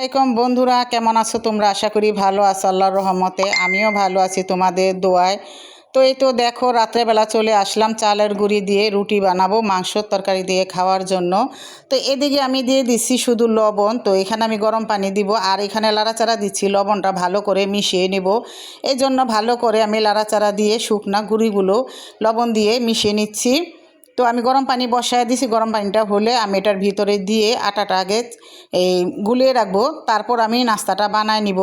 আসসালামাইকুম বন্ধুরা, কেমন আছো তোমরা? আশা করি ভালো আছো, আল্লাহর রহমতে। আমিও ভালো আছি তোমাদের দোয়ায়। তো এই তো দেখো, রাত্রেবেলা চলে আসলাম চালের গুঁড়ি দিয়ে রুটি বানাবো মাংসর তরকারি দিয়ে খাওয়ার জন্য। তো এদিকে আমি দিয়ে দিচ্ছি শুধু লবণ। তো এখানে আমি গরম পানি দিব, আর এখানে লাড়াচাড়া দিচ্ছি, লবণটা ভালো করে মিশিয়ে নেব। এই জন্য ভালো করে আমি লাড়াচাড়া দিয়ে শুকনা গুঁড়িগুলো লবণ দিয়ে মিশিয়ে নিচ্ছি। তো আমি গরম পানি বসায় দিছি, গরম পানিটা হলে আমি এটার ভিতরে দিয়ে আটাটা আগে, এই, গুলিয়ে রাখব। তারপর আমি নাস্তাটা বানায় নিব।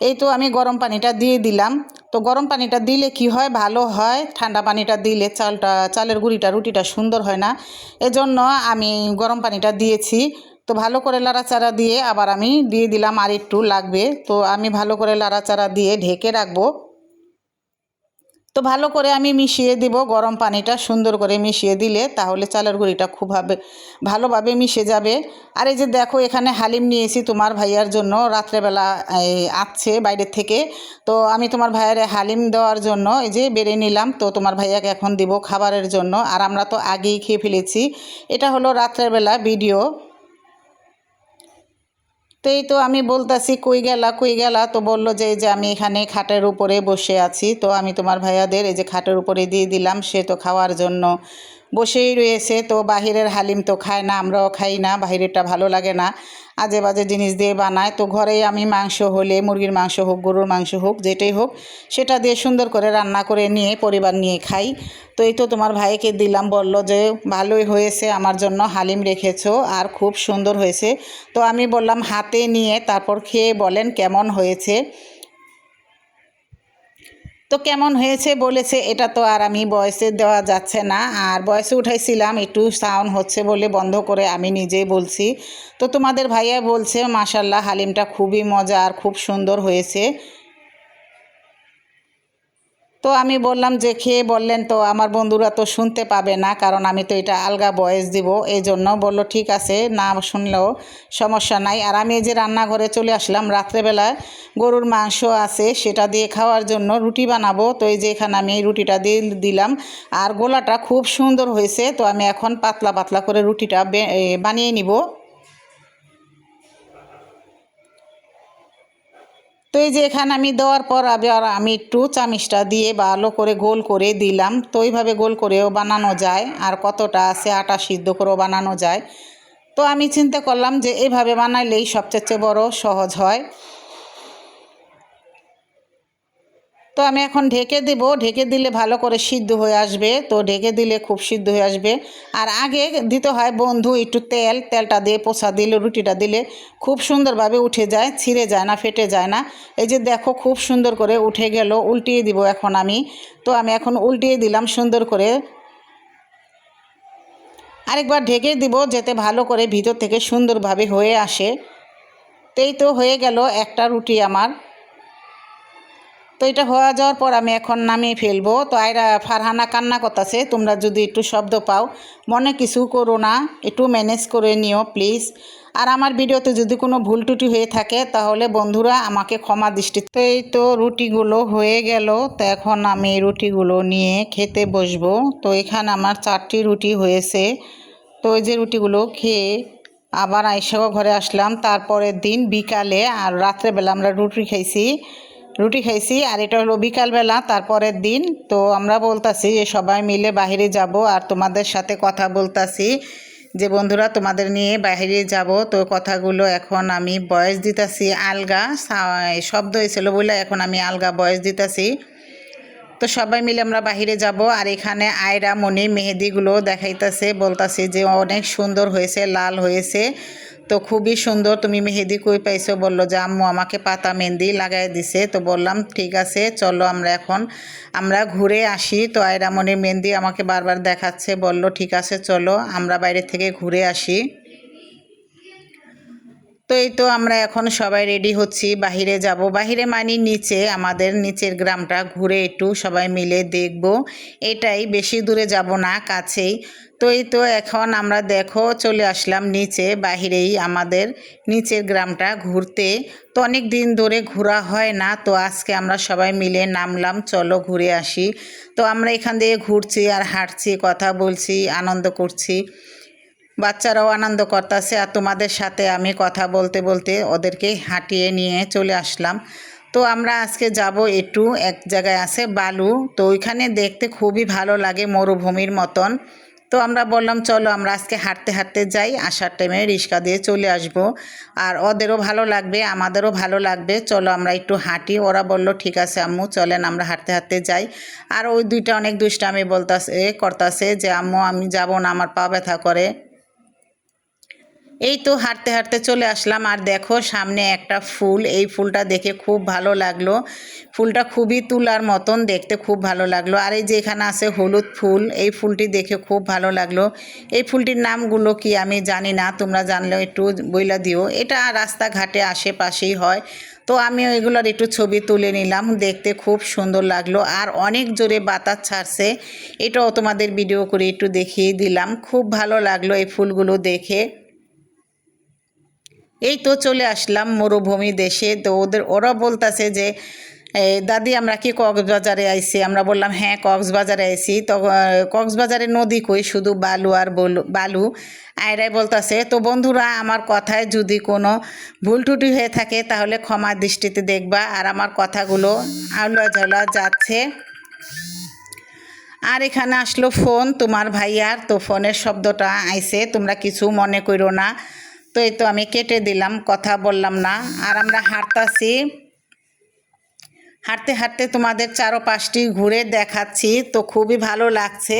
এই তো আমি গরম পানিটা দিয়ে দিলাম। তো গরম পানিটা দিলে কি হয়? ভালো হয়। ঠান্ডা পানিটা দিলে চালটা, চালের গুঁড়িটা, রুটিটা সুন্দর হয় না। এজন্য আমি গরম পানিটা দিয়েছি। তো ভালো করে লাড়াচাড়া দিয়ে আবার আমি দিয়ে দিলাম আর একটু লাগবে। তো আমি ভালো করে লাড়াচাড়া দিয়ে ঢেকে রাখব। তো ভালো করে আমি মিশিয়ে দিব, গরম পানিটা সুন্দর করে মিশিয়ে দিলে তাহলে চালের গুঁড়িটা খুব ভাবে, ভালোভাবে মিশে যাবে। আর এই যে দেখো এখানে হালিম নিয়েছি তোমার ভাইয়ার জন্য, রাত্রেবেলা আসছে বাইরের থেকে। তো আমি তোমার ভাইয়ের হালিম দেওয়ার জন্য এই যে বেড়ে নিলাম, তো তোমার ভাইয়াকে এখন দিব খাবারের জন্য। আর আমরা তো আগেই খেয়ে ফেলেছি। এটা হলো রাত্রেবেলা ভিডিও। তো এই তো আমি বলতাছি, কই গেলা কই গেলা? তো বলল যে যে আমি এখানে খাটের উপরে বসে আছি। তো আমি তোমার ভাইয়াদের এই যে খাটের উপরে দিয়ে দিলাম, সে তো খাওয়ার জন্য বসেই রয়েছে, তো বাহিরের হালিম তো খায় না, আমরাও খাই না, বাহিরেরটা ভালো লাগে না। আজে বাজে জিনিস দিয়ে বানায়, তো ঘরেই আমি মাংস হলে, মুরগির মাংস হোক, গরুর মাংস হোক, যেটাই হোক, সেটা দিয়ে সুন্দর করে রান্না করে নিয়ে, পরিবার নিয়ে খাই। তো এই তো তোমার ভাইকে দিলাম, বলল যে ভালোই হয়েছে, আমার জন্য হালিম রেখেছো, আর খুব সুন্দর হয়েছে। তো আমি বললাম হাতে নিয়ে, তারপর খেয়ে বলেন কেমন হয়েছে। তো কেমন হয়েছে বলেছে, এটা তো আর আমি বয়সে দেওয়া যাচ্ছে না। আর বয়সে উঠাইছিলাম, একটু সাউন্ড হচ্ছে বলে বন্ধ করে আমি নিজেই বলছি। তো তোমাদের ভাইয়া বলছে মাসাল্লাহ হালিমটা খুবই মজা আর খুব সুন্দর হয়েছে। তো আমি বললাম যে খেয়ে বললেন তো আমার বন্ধুরা তো শুনতে পাবে না, কারণ আমি তো এটা আলগা বয়স দিব এই জন্য বলল ঠিক আছে, না শুনলেও সমস্যা নাই। আর আমি এই যে রান্নাঘরে চলে আসলাম, রাত্রেবেলায় গরুর মাংস আছে, সেটা দিয়ে খাওয়ার জন্য রুটি বানাবো। তো এই যে এখানে আমি এই রুটিটা দিয়ে দিলাম, আর গোলাটা খুব সুন্দর হয়েছে, তো আমি এখন পাতলা পাতলা করে রুটিটা বানিয়ে নিব। তো এই যে এখানে আমি দেওয়ার পর আবার আমি একটু চামিচটা দিয়ে ভালো করে গোল করে দিলাম। তো এইভাবে গোল করেও বানানো যায়। আর কতটা আছে আটা সিদ্ধ করেও বানানো যায়। তো আমি চিন্তা করলাম যে এভাবে বানাইলেই সবচেয়ে বড় সহজ হয়। তো আমি এখন ঢেকে দেব। ঢেকে দিলে ভালো করে সিদ্ধ হয়ে আসবে। তো ঢেকে দিলে খুব সিদ্ধ হয়ে আসবে। আর আগে দিতে হয় বন্ধু একটু তেল। তেলটা দিয়ে পোছা দিলে, রুটিটা দিলে খুব সুন্দরভাবে উঠে যায়, ছিঁড়ে যায় না, ফেটে যায় না। এই যে দেখো খুব সুন্দর করে উঠে গেল, উল্টিয়ে দিব এখন আমি। তো আমি এখন উল্টিয়ে দিলাম সুন্দর করে। আরেকবার ঢেকে দিব যাতে ভালো করে ভিতর থেকে সুন্দরভাবে হয়ে আসে। তো এই তো হয়ে গেল একটা রুটি আমার। তো এটা হয়ে যাওয়ার পর আমি এখন নামিয়ে ফেলব। তো আয়রা, ফারহানা কান্না করতেছে, তোমরা যদি একটু শব্দ পাও। মনে কিছু করো না, একটু ম্যানেজ করে নিও প্লিজ আর আমার ভিডিওতে যদি কোনো ভুল টুটি হয়ে থাকে, তাহলে বন্ধুরা আমাকে ক্ষমা দৃষ্টি তো এই তো রুটিগুলো হয়ে গেল। তো এখন আমি রুটিগুলো নিয়ে খেতে বসবো। তো এখানে আমার চারটি রুটি হয়েছে। তো ওই যে রুটিগুলো খেয়ে আবার আইসাও ঘরে আসলাম। তারপরের দিন বিকালে আর রাত্রেবেলা আমরা রুটি খাইছি। রুটি খাইছি আর এটা হলো বিকালবেলা, তারপরের দিন। তো আমরা বলতাছি যে সবাই মিলে বাহিরে যাব আর তোমাদের সাথে কথা বলতাছি যে বন্ধুরা তোমাদের নিয়ে বাহিরে যাব। তো কথাগুলো এখন আমি বয়স দিতাছি আলগা শব্দ হয়েছিল বলে এখন আমি আলগা বয়স দিতাছি। তো সবাই মিলে আমরা বাহিরে যাব আর এখানে আয়রা মনি মেহেদিগুলো দেখাইতেছে, বলতাছে যে অনেক সুন্দর হয়েছে, লাল হয়েছে। তো খুবই সুন্দর, তুমি মেহেদি কই পাইছো? বলল, যে আম্মু আমাকে পাতা মেহেন্দি লাগাই দিছে। তো বললাম, ঠিক আছে, চলো আমরা এখন, আমরা ঘুরে আসি। তো আয়রামনির মেহেন্দি আমাকে বারবার দেখাচ্ছে। বলল, ঠিক আছে, চলো, আমরা বাইরে থেকে ঘুরে আসি। তো এই তো আমরা এখন সবাই রেডি হচ্ছি, বাহিরে যাব। বাহিরে মানি নিচে, আমাদের নিচের গ্রামটা ঘুরে একটু সবাই মিলে দেখব। এটাই, বেশি দূরে যাব না, কাছেই। তো এই তো এখন আমরা দেখো, চলে আসলাম নিচে, বাহিরেই আমাদের নিচের গ্রামটা ঘুরতে। তো অনেক দিন ধরে ঘোরা হয় না, তো আজকে আমরা সবাই মিলে নামলাম, চলো ঘুরে আসি। তো আমরা এখান দিয়ে ঘুরছি আর হাঁটছি, কথা বলছি, আনন্দ করছি। বাচ্চারাও আনন্দ করতেছে আর তোমাদের সাথে আমি কথা বলতে বলতে ওদেরকে হাঁটিয়ে নিয়ে চলে আসলাম। তো আমরা আজকে যাব একটু এক জায়গায় আছে বালু। তো ওইখানে দেখতে খুবই ভালো লাগে মরুভূমির মতন। তো আমরা বললাম, চলো আমরা আজকে হাঁটতে হাঁটতে যাই। আসার টাইমে রিক্সা দিয়ে চলে আসব। আর ওদেরও ভালো লাগবে, আমাদেরও ভালো লাগবে। চলো আমরা একটু হাঁটি। ওরা বলল, ঠিক আছে আম্মু, চলেন আমরা হাঁটতে হাঁটতে যাই। আর ওই দুইটা অনেক দুষ্টামি বলতাছে, করতাছে যে, আম্মু, আমি যাব না, আমার পা ব্যথা করে। এই তো হাঁটতে হাঁটতে চলে আসলাম আর দেখো সামনে একটা ফুল। এই ফুলটা দেখে খুব ভালো লাগল। ফুলটা খুবই তুলার মতন দেখতে খুব ভালো লাগল। আর এই যে এখানে আছে হলুদ ফুল, এই ফুলটি দেখে খুব ভালো লাগল। এই ফুলটির নামগুলো কি আমি জানি না, তোমরা জানলেও একটু বইলা দিও। এটা রাস্তাঘাটে আশেপাশেই হয়। তো আমি ওইগুলোর একটু ছবি তুলে নিলাম, দেখতে খুব সুন্দর লাগল। আর অনেক জোরে বাতাস ছাড়ছে, এটাও তোমাদের ভিডিও করে একটু দেখিয়ে দিলাম। খুব ভালো লাগল এই ফুলগুলো দেখে। এই তো চলে আসলাম মরুভূমি দেশে। তো ওদের, ওরা বলতেছে যে দাদি, আমরা কি কক্সবাজারে আইছি? আমরা বললাম হ্যাঁ কক্সবাজারে আইছি। তো কক্সবাজারে নদী কই? শুধু বালু আর বলু- আয়রাই বলতেছে, তো বন্ধুরা, আমার কথায় যদি কোনো ভুল টুটি হয়ে থাকে, তাহলে ক্ষমা দৃষ্টিতে দেখবা। আর আমার কথাগুলো আউলা ঝাউলা যাচ্ছে। আর এখানে আসলো ফোন, তোমার ভাইয়ার। তো ফোনের শব্দটা আইছে, তোমরা কিছু মনে করো না। তো এই তো আমি কেটে দিলাম, কথা বললাম না। আর আমরা হাঁটতাছি। হাঁটতে হাঁটতে তোমাদের চারো পাঁচটি ঘুরে দেখাচ্ছি, তো খুবই ভালো লাগছে।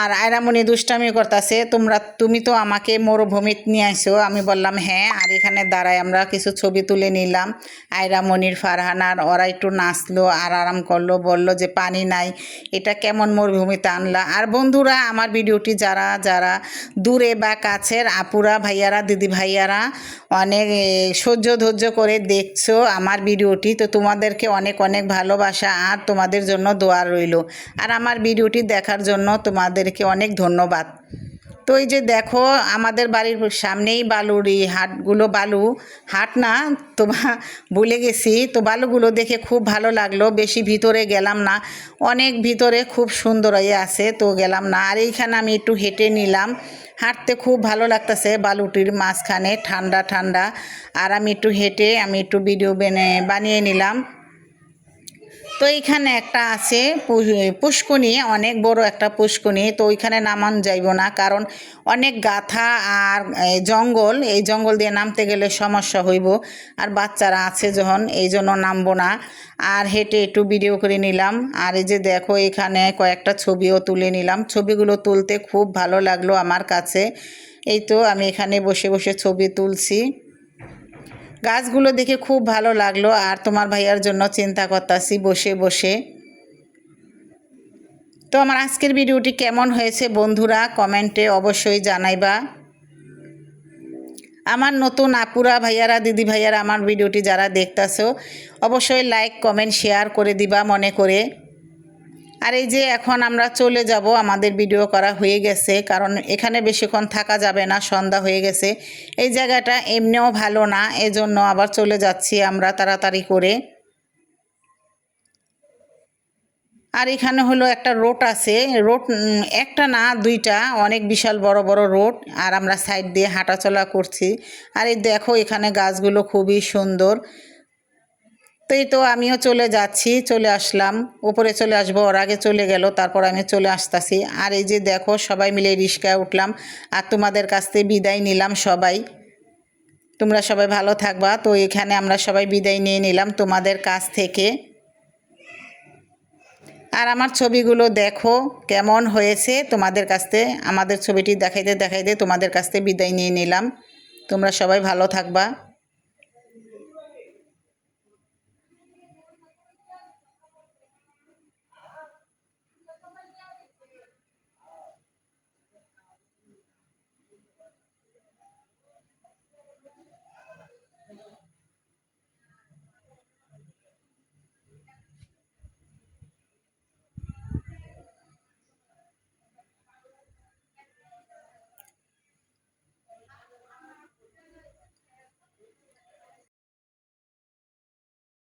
আর আয়রামণি দুষ্টামি করতেছে, তোমরা, তুমি তো আমাকে মরুভূমিত নিয়ে আসো আমি বললাম হ্যাঁ আর এখানে দাঁড়ায় আমরা কিছু ছবি তুলে নিলাম। আয়রামণির ফারহানার ওরা একটু নাচলো আর আরাম করল, বলল যে, পানি নাই, এটা কেমন মরুভূমিতে আনলা? আর বন্ধুরা, আমার ভিডিওটি যারা যারা দূরে বা কাছের আপুরা, ভাইয়ারা, দিদি ভাইয়ারা, অনেক সহ্য ধৈর্য করে দেখছ আমার ভিডিওটি, তো তোমাদেরকে অনেক অনেক ভালোবাসা আর তোমাদের জন্য দোয়া রইল। আর আমার ভিডিওটি দেখার জন্য তোমাদেরকে অনেক ধন্যবাদ। তো এই যে দেখো, আমাদের বাড়ির সামনেই বালুর এই হাটগুলো, বালু হাট না তোমা ভুলে গেছি। তো বালুগুলো দেখে খুব ভালো লাগল, বেশি ভিতরে গেলাম না। অনেক ভিতরে খুব সুন্দর ইয়ে আছে, তো গেলাম না। আর এইখানে আমি একটু হেঁটে নিলাম। হাঁটতে খুব ভালো লাগতেছে বালুটির মাঝখানে, ঠান্ডা ঠান্ডা। আর আমি একটু হেঁটে, আমি একটু ভিডিও বেনে, বানিয়ে নিলাম। তো এইখানে একটা আছে পুষ্কনি অনেক বড় একটা পুষ্কনি তো ওইখানে নামান যাইব না, কারণ অনেক গাথা আর জঙ্গল, এই জঙ্গল দিয়ে নামতে গেলে সমস্যা হইব। আর বাচ্চারা আছে যখন, এই জন্য নামবো না। আর হেঁটে একটু ভিডিও করে নিলাম। আর এই যে দেখো, এখানে কয়েকটা ছবিও তুলে নিলাম। ছবিগুলো তুলতে খুব ভালো লাগল আমার কাছে। এই তো আমি এখানে বসে বসে ছবি তুলছি। গাছগুলো দেখে খুব ভালো লাগল আর তোমার ভাইয়ার জন্য চিন্তা করতাছি বসে বসে। তো আমার আজকের ভিডিওটি কেমন হয়েছে বন্ধুরা কমেন্টে অবশ্যই জানাইবা। আমার নতুন আপুরা ভাইয়ারা, দিদি ভাইয়ারা আমার ভিডিওটি যারা দেখতাছো, অবশ্যই লাইক কমেন্ট শেয়ার করে দিবা মনে করে। আর এই যে এখন আমরা চলে যাব, আমাদের ভিডিও করা হয়ে গেছে, কারণ এখানে বেশিক্ষণ থাকা যাবে না, সন্ধ্যা হয়ে গেছে। এই জায়গাটা এমনিও ভালো না, এজন্য আবার চলে যাচ্ছি আমরা তাড়াতাড়ি করে। আর এখানে হলো একটা রোড আছে, রোড একটা না, দুইটা, অনেক বিশাল বড় বড় রোড, আর আমরা সাইড দিয়ে হাঁটাচলা করছি। আর এই দেখো, এখানে গাছগুলো খুবই সুন্দর। তো এই তো আমিও চলে যাচ্ছি, চলে আসলাম। উপরে চলে আসব, ওর আগে চলে গেল, তারপর আমি চলে আসতাছি। আর এই যে দেখো, সবাই মিলে রিক্সায় উঠলাম। আর তোমাদের কাছ থেকে বিদায় নিলাম সবাই। তোমরা সবাই ভালো থাকবা। তো এখানে আমরা সবাই বিদায় নিয়ে নিলাম তোমাদের কাছ থেকে। আর আমার ছবিগুলো দেখো, কেমন হয়েছে তোমাদের কাছ থেকে। আমাদের ছবিটি দেখাইতে দেখাইতে তোমাদের কাছ থেকে বিদায় নিয়ে নিলাম। তোমরা সবাই ভালো থাকবা।